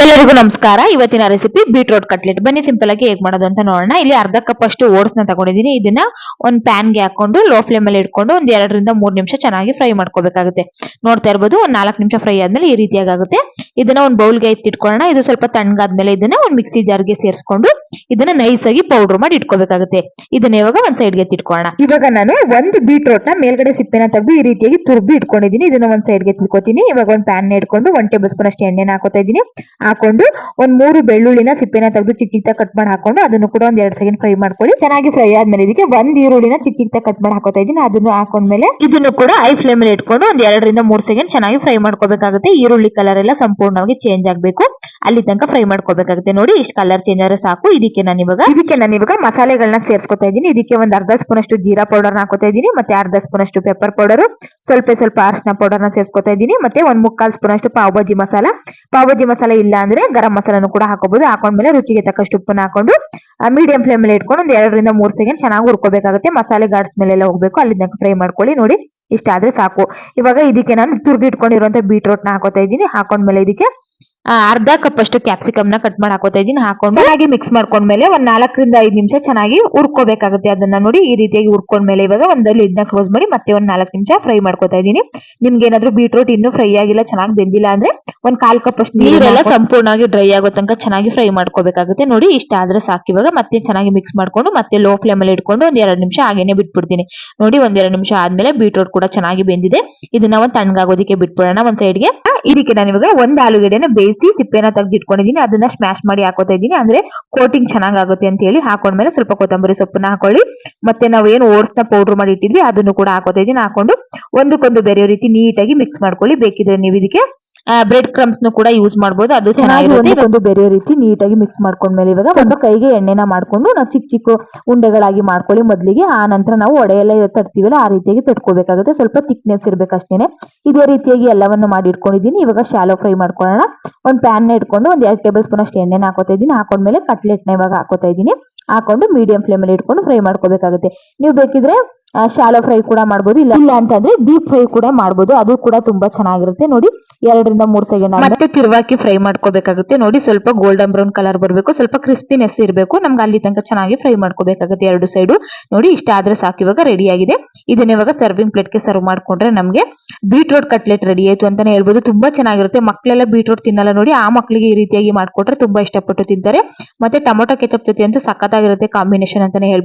ಎಲ್ಲರಿಗೂ ನಮಸ್ಕಾರ. ಇವತ್ತಿನ ರೆಸಿಪಿ ಬೀಟ್ರೋಟ್ ಕಟ್ಲೆಟ್ ಬನ್ನಿ ಸಿಂಪಲ್ ಆಗಿ ಹೇಗೆ ಮಾಡೋದು ಅಂತ ನೋಡೋಣ. ಇಲ್ಲಿ ಅರ್ಧ ಕಪ್ ಅಷ್ಟು ಓಟ್ಸ್ನ ತಗೊಂಡಿದ್ದೀನಿ. ಇದನ್ನ ಒಂದ್ ಪ್ಯಾನ್ಗೆ ಹಾಕೊಂಡು ಲೋ ಫ್ಲೇಮ್ ಅಲ್ಲಿ ಇಟ್ಕೊಂಡು ಒಂದ್ ಎರಡರಿಂದ ಮೂರ್ ನಿಮಿಷ ಚೆನ್ನಾಗಿ ಫ್ರೈ ಮಾಡ್ಕೋಬೇಕಾಗುತ್ತೆ. ನೋಡ್ತಾ ಇರ್ಬೋದು, ಒಂದ್ ನಾಲ್ಕು ನಿಮಿಷ ಫ್ರೈ ಆದ್ಮೇಲೆ ಈ ರೀತಿಯಾಗಿ ಆಗುತ್ತೆ ಇದನ್ನ ಒಂದ್ ಬೌಲ್ಗೆ ಎತ್ತಿಟ್ಕೊಳ್ಳೋಣ ಇದು ಸ್ವಲ್ಪ ತಣ್ಣಗಾದ್ಮೇಲೆ ಇದನ್ನ ಒಂದ್ ಮಿಕ್ಸಿ ಜಾರ್ಗೆ ಸೇರಿಸ್ಕೊಂಡು ಇದನ್ನ ನೈಸ್ ಆಗಿ ಪೌಡರ್ ಮಾಡಿ ಇಟ್ಕೋಬೇಕಾಗುತ್ತೆ. ಇದನ್ನ ಇವಾಗ ಒಂದ್ ಸೈಡ್ಗೆ ಎತ್ತಿಟ್ಕೊಳ್ಳೋಣ ಇವಾಗ ನಾನು ಒಂದು ಬೀಟ್ರೋಟ್ನ ಮೇಲ್ಗಡೆ ಸಿಪ್ಪೆನ ತೆಗೆದು ಈ ರೀತಿಯಾಗಿ ತುರ್ಬಿ ಇಟ್ಕೊಂಡಿದ್ದೀನಿ. ಇದನ್ನ ಒಂದ್ ಸೈಡ್ಗೆ ತಿಳ್ಕೊತೀನಿ ಇವಾಗ ಒಂದು ಪ್ಯಾನ್ ಇಟ್ಕೊಂಡು ಒಂದ್ ಟೇಬಲ್ ಸ್ಪೂನ್ ಅಷ್ಟು ಎಣ್ಣೆನ ಹಾಕೋತಾ ಇದ್ದೀನಿ. ಹಾಕೊಂಡು ಒಂದ್ ಮೂರು ಬೆಳ್ಳುಳ್ಳಿನ ಸಿಪ್ಪೆನ ತೆಗೆದು ಚಿಕ್ಕ ಚಿಕ್ಕ ಕಟ್ ಮಾಡಿ ಹಾಕೊಂಡು ಅದನ್ನು ಕೂಡ ಒಂದ್ ಎರಡ್ ಸೆಕೆಂಡ್ ಫ್ರೈ ಮಾಡ್ಕೊಳ್ಳಿ. ಚೆನ್ನಾಗಿ ಫ್ರೈ ಆದ್ಮೇಲೆ ಇದಕ್ಕೆ ಒಂದ್ ಈರುಳ್ಳಿನ ಚಿಕ್ಕ ಚಿಕ್ಕ ಕಟ್ ಮಾಡಿ ಹಾಕೋತಾ ಇದೀನಿ ಅದನ್ನು ಹಾಕೊಂಡ್ಮೇಲೆ ಇದನ್ನು ಕೂಡ ಐ ಫ್ಲೇಮ್ ಅಲ್ಲಿ ಇಟ್ಕೊಂಡು ಒಂದ್ ಎರಡರಿಂದ ಮೂರ್ ಸೆಕೆಂಡ್ ಚೆನ್ನಾಗಿ ಫ್ರೈ ಮಾಡ್ಕೋಬೇಕಾಗುತ್ತೆ. ಈರುಳ್ಳಿ ಕಲರ್ ಎಲ್ಲ ಸಂಪೂರ್ಣವಾಗಿ ಚೇಂಜ್ ಆಗ್ಬೇಕು. ಅಲ್ಲಿ ತನಕ ಫ್ರೈ ಮಾಡ್ಕೋಬೇಕಾಗುತ್ತೆ. ನೋಡಿ ಇಷ್ಟು ಕಲರ್ ಚೇಂಜ್ ಆದ್ರೆ ಸಾಕು. ಇದಕ್ಕೆ ನಾನು ಇವಾಗ ಇದಕ್ಕೆ ನಾನು ಇವಾಗ ಮಸಾಲೆಗಳನ್ನ ಸೇರಿಸ್ಕೊತಾ ಇದೀನಿ ಇದಕ್ಕೆ ಒಂದ್ ಅರ್ಧ ಸ್ಪೂನ್ ಅಷ್ಟು ಜೀರಾ ಪೌಡರ್ ಹಾಕೋತಾ ಇದ್ದೀನಿ. ಮತ್ತೆ ಅರ್ಧ ಸ್ಪೂನ್ ಅಷ್ಟು ಪೆಪ್ಪರ್ ಪೌಡರ್ ಸ್ವಲ್ಪ ಸ್ವಲ್ಪ ಅರ್ಶನ ಪೌಡರ್ನ ಸೇರ್ಸ್ಕೊತಾ ಇದ್ದೀನಿ. ಮತ್ತೆ ಒಂದ್ ಮುಕ್ಕಾಲ್ ಸ್ಪೂನ್ ಅಷ್ಟು ಪಾವ್ ಭಾಜಿ ಮಸಾಲ. ಪಾವ್ ಭಾಜಿ ಮಸಾಲ ಇಲ್ಲ ಅಂದ್ರೆ ಗರಂ ಮಸಾಲಾನು ಕೂಡ ಹಾಕೋಬಹುದು ಹಾಕೊಂಡ್ಮೇಲೆ ರುಚಿಗೆ ತಕ್ಕಷ್ಟು ಉಪ್ಪನ್ನ ಹಾಕೊಂಡು ಮೀಡಿಯಂ ಫ್ಲೇಮ್ ಮೇಲೆ ಇಟ್ಕೊಂಡು ಒಂದ್ ಎರಡರಿಂದ ಮೂರ್ ಸೆಕೆಂಡ್ ಚೆನ್ನಾಗಿ ಹುರ್ಕೋಬೇಕಾಗುತ್ತೆ. ಮಸಾಲೆ ಗಾಡ್ಸ್ ಮೇಲೆ ಎಲ್ಲ ಹೋಗ್ಬೇಕು ಅಲ್ಲಿ ಫ್ರೈ ಮಾಡ್ಕೊಳ್ಳಿ. ನೋಡಿ, ಇಷ್ಟ ಆದ್ರೆ ಸಾಕು. ಇವಾಗ ಇದಕ್ಕೆ ನಾನು ತುರ್ದಿಟ್ಕೊಂಡಿರುವಂತ ಬೀಟ್ರೋಟ್ನ ಹಾಕೋತಾ ಇದ್ದೀನಿ. ಹಾಕೊಂಡ್ಮೇಲೆ ಇದಕ್ಕೆ ಅರ್ಧ ಕಪ್ ಅಷ್ಟು ಕ್ಯಾಪ್ಸಿಕಮ್ನ ಕಟ್ ಮಾಡಿ ಹಾಕೋತಾ ಇದೀನಿ ಹಾಕೊಂಡು ಚೆನ್ನಾಗಿ ಮಿಕ್ಸ್ ಮಾಡ್ಕೊಂಡ್ಮೇಲೆ ಒಂದ್ ನಾಲ್ಕರಿಂದ ಐದು ನಿಮಿಷ ಚೆನ್ನಾಗಿ ಉರ್ಕೋಬೇಕಾಗುತ್ತೆ ಅದನ್ನ ನೋಡಿ ಈ ರೀತಿಯಾಗಿ ಉರ್ಕೊಂಡ್ಮೇಲೆ ಇವಾಗ ಒಂದಲ್ಲಿ ಇದನ್ನ ಕ್ಲೋಸ್ ಮಾಡಿ ಮತ್ತೆ ಒಂದ್ ನಾಲ್ಕು ನಿಮಿಷ ಫ್ರೈ ಮಾಡ್ಕೋತಾ ಇದೀನಿ ನಿಮ್ಗೆ ಏನಾದ್ರು ಬೀಟ್ರೂಟ್ ಇನ್ನೂ ಫ್ರೈ ಆಗಿಲ್ಲ ಚೆನ್ನಾಗಿ ಬೆಂದಿಲ್ಲ ಅಂದ್ರೆ ಒಂದ್ ಕಾಲ್ ಕಪ್ ಅಷ್ಟು ನೀರೆಲ್ಲ ಸಂಪೂರ್ಣವಾಗಿ ಡ್ರೈ ಆಗೋ ತನಕ ಚೆನ್ನಾಗಿ ಫ್ರೈ ಮಾಡ್ಕೋಬೇಕಾಗುತ್ತೆ. ನೋಡಿ ಇಷ್ಟ ಆದ್ರೆ ಸಾಕು. ಇವಾಗ ಮತ್ತೆ ಚೆನ್ನಾಗಿ ಮಿಕ್ಸ್ ಮಾಡ್ಕೊಂಡು ಮತ್ತೆ ಲೋ ಫ್ಲೇಮ್ ಅಲ್ಲಿ ಇಟ್ಕೊಂಡು ಒಂದ್ ಎರಡು ನಿಮಿಷ ಹಾಗೇನೆ ಬಿಟ್ಬಿಡ್ತೀನಿ. ನೋಡಿ ಒಂದ್ ಎರಡು ನಿಮಿಷ ಆದ್ಮೇಲೆ ಬೀಟ್ರೂಟ್ ಕೂಡ ಚೆನ್ನಾಗಿ ಬೆಂದಿದೆ. ಇದನ್ನ ಒಂದ್ ತಣ್ಣಗಾಗೋದಕ್ಕೆ ಬಿಟ್ಬಿಡೋಣ ಒಂದ್ ಸೈಡ್ಗೆ ಇದಕ್ಕೆ ನಾನು ಇವಾಗ ಒಂದ್ ಆಲೂಗಡ್ಡೆನ ಬೇಯಿಸಿ ಸಿಪ್ಪೆನ ತೆಗೆದು ಇಟ್ಕೊಂಡಿದ್ದೀನಿ ಅದನ್ನ ಸ್ಮ್ಯಾಶ್ ಮಾಡಿ ಹಾಕೋತಾ ಇದ್ದೀನಿ. ಅಂದ್ರೆ ಕೋಟಿಂಗ್ ಚೆನ್ನಾಗಾಗುತ್ತೆ ಅಂತ ಹೇಳಿ ಹಾಕೊಂಡ್ಮೇಲೆ ಸ್ವಲ್ಪ ಕೊತ್ತಂಬರಿ ಸೊಪ್ಪನ್ನ ಹಾಕೊಳ್ಳಿ. ಮತ್ತೆ ನಾವು ಏನು ಓಟ್ಸ್ನ ಪೌಡರ್ ಮಾಡಿ ಇಟ್ಟಿದ್ವಿ, ಅದನ್ನು ಕೂಡ ಹಾಕೋತಾ ಇದ್ದೀನಿ. ಹಾಕೊಂಡು ಒಂದಕ್ಕೊಂದು ಬೇರೆ ರೀತಿ ನೀಟಾಗಿ ಮಿಕ್ಸ್ ಮಾಡ್ಕೊಳ್ಳಿ. ಬೇಕಿದ್ರೆ ನೀವು ಇದಕ್ಕೆ ಬ್ರೆಡ್ ಕ್ರಮ್ಸ್ ನು ಕೂಡ ಯೂಸ್ ಮಾಡಬಹುದು ಅದು ಚೆನ್ನಾಗಿರುತ್ತೆ. ಒಂದು ಬೇರೆ ರೀತಿ ನೀಟಾಗಿ ಮಿಕ್ಸ್ ಮಾಡ್ಕೊಂಡ್ಮೇಲೆ ಇವಾಗ ಒಂದು ಕೈಗೆ ಎಣ್ಣೆನ ಮಾಡ್ಕೊಂಡು ನಾವು ಚಿಕ್ಕ ಚಿಕ್ಕ ಉಂಡೆಗಳಾಗಿ ಮಾಡ್ಕೊಳ್ಳಿ ಮೊದಲಿಗೆ. ಆ ನಂತರ ನಾವು ಒಡೆಯೆಲ್ಲ ತಡ್ತೀವಲ್ಲ ಆ ರೀತಿಯಾಗಿ ತಟ್ಕೋಬೇಕಾಗುತ್ತೆ. ಸ್ವಲ್ಪ ತಿಕ್ನೆಸ್ ಇರ್ಬೇಕು ಅಷ್ಟೇನೆ. ಇದೇ ರೀತಿಯಾಗಿ ಎಲ್ಲವನ್ನು ಮಾಡಿ ಇಟ್ಕೊಂಡಿದ್ದೀನಿ. ಇವಾಗ ಶಾಲೋ ಫ್ರೈ ಮಾಡ್ಕೊಳ್ಳೋಣ. ಒಂದು ಪ್ಯಾನ್ನ ಇಟ್ಕೊಂಡು ಒಂದ್ ಎರಡು ಟೇಬಲ್ ಸ್ಪೂನ್ ಅಷ್ಟು ಎಣ್ಣೆನ ಹಾಕೋತಾ ಇದ್ದೀನಿ. ಹಾಕೊಂಡ್ಮೇಲೆ ಕಟ್ಲೆಟ್ನ ಇವಾಗ ಹಾಕೋತಾ ಇದ್ದೀನಿ. ಹಾಕೊಂಡು ಮೀಡಿಯಂ ಫ್ಲೇಮಲ್ಲಿ ಇಟ್ಕೊಂಡು ಫ್ರೈ ಮಾಡ್ಕೋಬೇಕಾಗುತ್ತೆ. ನೀವು ಬೇಕಿದ್ರೆ ಶಾಲೋ ಫ್ರೈ ಕೂಡ ಮಾಡ್ಬೋದು. ಇಲ್ಲ ಇಲ್ಲ ಅಂತಂದ್ರೆ ಡೀಪ್ ಫ್ರೈ ಕೂಡ ಮಾಡ್ಬೋದು. ಅದು ಕೂಡ ತುಂಬಾ ಚೆನ್ನಾಗಿರುತ್ತೆ. ನೋಡಿ, ಎರಡರಿಂದ ಮೂರ್ ಸೆಕೆಂಡ್ ಮತ್ತೆ ತಿರುವಾಕಿ ಫ್ರೈ ಮಾಡ್ಕೋಬೇಕಾಗುತ್ತೆ. ನೋಡಿ, ಸ್ವಲ್ಪ ಗೋಲ್ಡನ್ ಬ್ರೌನ್ ಕಲರ್ ಬರಬೇಕು. ಸ್ವಲ್ಪ ಕ್ರಿಸ್ಪಿನೆಸ್ ಇರಬೇಕು. ನಮ್ಗೆ ಅಲ್ಲಿ ತನಕ ಚೆನ್ನಾಗಿ ಫ್ರೈ ಮಾಡ್ಕೋಬೇಕಾಗುತ್ತೆ ಎರಡು ಸೈಡು ನೋಡಿ, ಇಷ್ಟ ಆದ್ರೆ ಸಾಕು. ಇವಾಗ ರೆಡಿ ಆಗಿದೆ. ಇದನ್ನ ಇವಾಗ ಸರ್ವಿಂಗ್ ಪ್ಲೇಟ್ಗೆ ಸರ್ವ್ ಮಾಡ್ಕೊಂಡ್ರೆ ನಮ್ಗೆ ಬೀಟ್ರೋಟ್ ಕಟ್ಲೆಟ್ ರೆಡಿ ಆಯ್ತು ಅಂತಾನೆ ಹೇಳ್ಬೋದು. ತುಂಬಾ ಚೆನ್ನಾಗಿರುತ್ತೆ. ಮಕ್ಕಳೆಲ್ಲ ಬೀಟ್ರೋಟ್ ತಿನ್ನಲ್ಲ ನೋಡಿ. ಆ ಮಕ್ಕಳಿಗೆ ಈ ರೀತಿಯಾಗಿ ಮಾಡ್ಕೊಟ್ರೆ ತುಂಬಾ ಇಷ್ಟಪಟ್ಟು ತಿಂತಾರೆ. ಮತ್ತೆ ಟೊಮೊಟೊ ಕೆಚಪ್ ಜೊತೆ ಅಂತೂ ಸಖತ್ತಾಗಿರುತ್ತೆ ಕಾಂಬಿನೇಷನ್ ಅಂತಾನೆ ಹೇಳ್ಬೋದು.